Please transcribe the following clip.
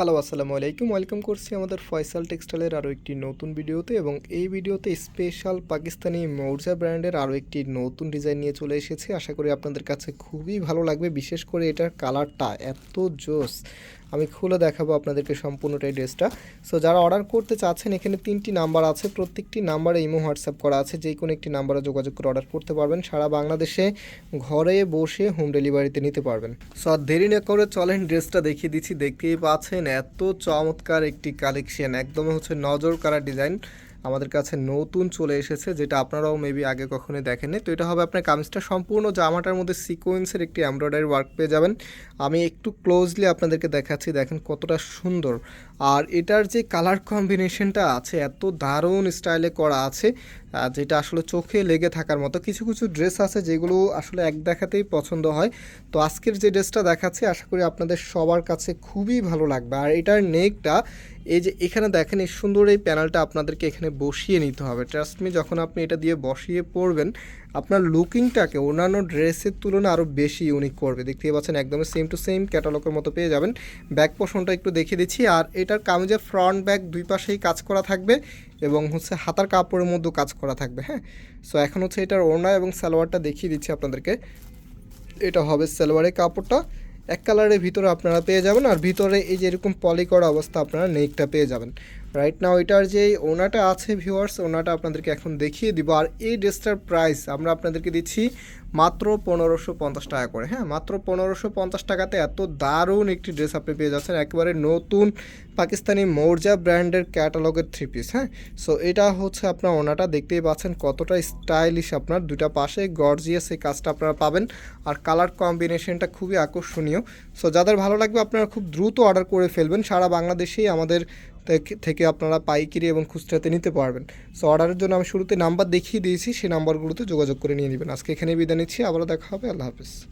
Hello, আসসালামু আলাইকুম। Welcome করছি আমাদের ফয়সাল টেক্সটাইলের আরও একটি নতুন ভিডিওতে এবং এই ভিডিওতে স্পেশাল পাকিস্তানি মৌর্জা ব্র্যান্ডের আরও একটি নতুন ডিজাইন নিয়ে চলে এসেছে। আশা করি আপনাদের কাছে খুবই ভালো লাগবে। বিশেষ করে এটার কালারটা এত জোস। আমি খুলে দেখাবো আপনাদেরকে সম্পূর্ণটাই ড্রেসটা। সো যারা অর্ডার করতে চাচ্ছেন, এখানে তিনটি নাম্বার আছে। প্রত্যেকটি নাম্বারে ইমো হোয়াটসঅ্যাপ করা আছে। যে কোনো একটি নাম্বারে যোগাযোগ করে অর্ডার করতে পারবেন। সারা বাংলাদেশে ঘরে বসে হোম ডেলিভারিতে নিতে পারবেন। সো আর দেরি না করে চলেন ড্রেসটা দেখিয়ে দিচ্ছি। দেখতেই পাচ্ছেন, এত চমৎকার একটি কালেকশন একদম হচ্ছে নজর কারা ডিজাইন আমাদের কাছে নতুন চলে এসেছে, যেটা আপনারাও মেবি আগে কখনোই দেখেননি। তো এটা হবে আপনার কামিজটা সম্পূর্ণ জামাটার মধ্যে সিকোয়েন্সের একটি এমব্রয়ডারি ওয়ার্ক পেয়ে যাবেন। আমি একটু ক্লোজলি আপনাদেরকে দেখাচ্ছি, দেখেন কতটা সুন্দর। আর এটার যে কালার কম্বিনেশনটা আছে, এত দারুণ স্টাইলে করা আছে যেটা আসলে চোখে লেগে থাকার মতো। কিছু কিছু ড্রেস আছে যেগুলো আসলে এক দেখাতেই পছন্দ হয়। তো আজকের যে ড্রেসটা দেখাচ্ছি, আশা করি আপনাদের সবার কাছে খুবই ভালো লাগবে। আর এটার নেকটা এই যে এখানে দেখেন, এই সুন্দর এই প্যানেলটা আপনাদেরকে এখানে বসিয়ে নিতে হবে। ট্রাস্ট মি যখন আপনি এটা দিয়ে বসিয়ে পড়বেন, আপনার লুকিংটাকে অন্যান্য ড্রেসের তুলনায় আরও বেশি ইউনিক করবে। দেখতেই পাচ্ছেন, একদম সেম টু সেম ক্যাটালগের মতো পেয়ে যাবেন। ব্যাক পোর্শনটা একটু দেখিয়ে দিচ্ছি। আর এটার কামিজের ফ্রন্ট ব্যাক দুই পাশেই কাজ করা থাকবে এবং হচ্ছে হাতার কাপড়ের মধ্যেও কাজ করা থাকবে হ্যাঁ? সো এখন হচ্ছে এটার ওড়না এবং সালোয়ারটা দেখিয়ে দিচ্ছি আপনাদেরকে। এটা হবে সালোয়ারের কাপড়টা। এক কালারের ভিতরে আপনারা পেয়ে যাবেন আর ভিতরে এই যে এরকম পলি করা অবস্থা আপনারা নেকটা পেয়ে যাবেন। রাইট নাও এটার যে ওনাটা আছে ভিউয়ার্স ওনাটা আপনাদেরকে এখন দেখিয়ে দিব। আর এই ড্রেসটার প্রাইস আমরা আপনাদেরকে দিচ্ছি মাত্র পনেরোশো পঞ্চাশ টাকা করে। হ্যাঁ মাত্র পনেরোশো পঞ্চাশ টাকাতে এত দারুণ একটি ড্রেস আপনি পেয়ে যাচ্ছেন। একেবারে নতুন পাকিস্তানি মৌর্জা ব্র্যান্ডের ক্যাটালগের থ্রি পিস হ্যাঁ? সো এটা হচ্ছে আপনার ওনাটা। দেখতেই পাচ্ছেন কতটা স্টাইলিশ আপনার। দুটা পাশে গর্জিয়াস এই কাজটা আপনারা পাবেন। আর কালার কম্বিনেশনটা খুবই আকর্ষণীয়। সো যাদের ভালো লাগবে আপনারা খুব দ্রুত অর্ডার করে ফেলবেন। সারা বাংলাদেশেই আমাদের থেকে আপনারা পাইকারি এবং খুচরাতে নিতে পারবেন। সো অর্ডারের জন্য আমি শুরুতে নাম্বার দেখিয়ে দিয়েছি, সেই নাম্বারগুলোতে যোগাযোগ করে নিয়ে নেবেন। আজকে এখানে বিদায় নিচ্ছি, আবারও দেখা হবে, আল্লাহ হাফিজ।